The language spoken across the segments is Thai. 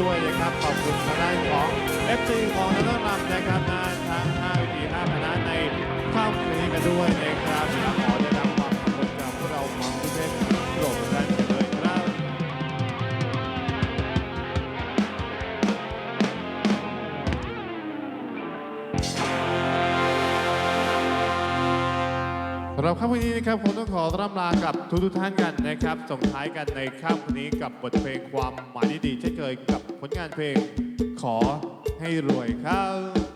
ด้วยนะครับ ขอบคุณทางด้านของ FC ของทางด้ารำนะครับมาทาง5วิธี5คณะในค่ำคืนนี้กันด้วยนะครับ รับค่ำคืนนี้นะครับผมต้องขอร่ำลากับทุกทุกท่านกันนะครับ ส่งท้ายกันในค่ำคืนนี้กับบทเพลงความหมายดีๆเช่นเคยกับผลงานเพลงขอให้รวยครับ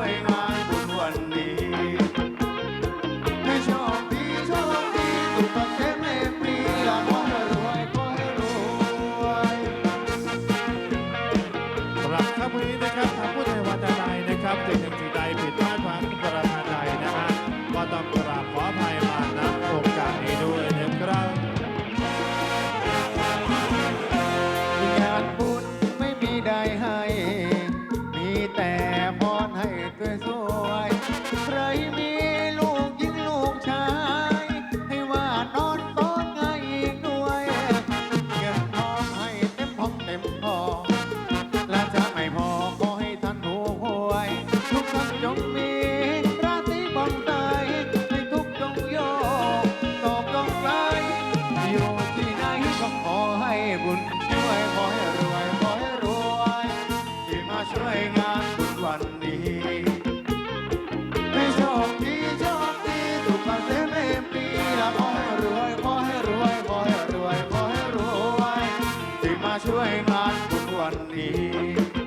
วยงานบุญสำหรับค่ำคืนนี้ครับทางผู้ใดวันใดนะครับเด็กนึ่ วยใครมี Marco Juanín.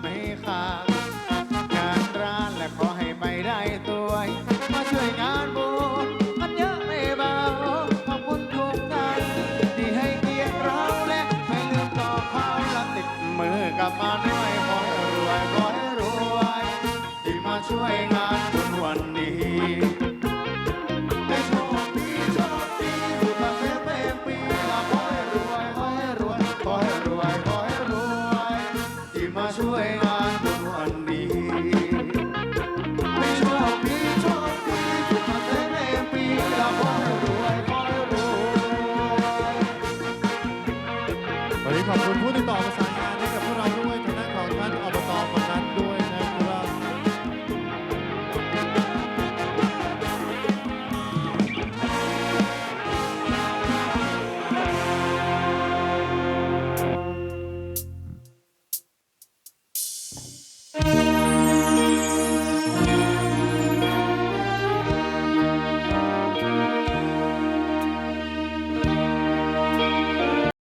ไม่ขาดงานร้านและขอให้ไม่ได้ตัวมาช่วยงานบุญมันเยอะไม่เบาขอบคุณทุกท่านที่ให้เกียรติเราและไม่ลืมต่อข้าวและติดมือกลับมาด้วยขอให้รวยขอให้รวยที่มาช่วย 差不多，倒个三。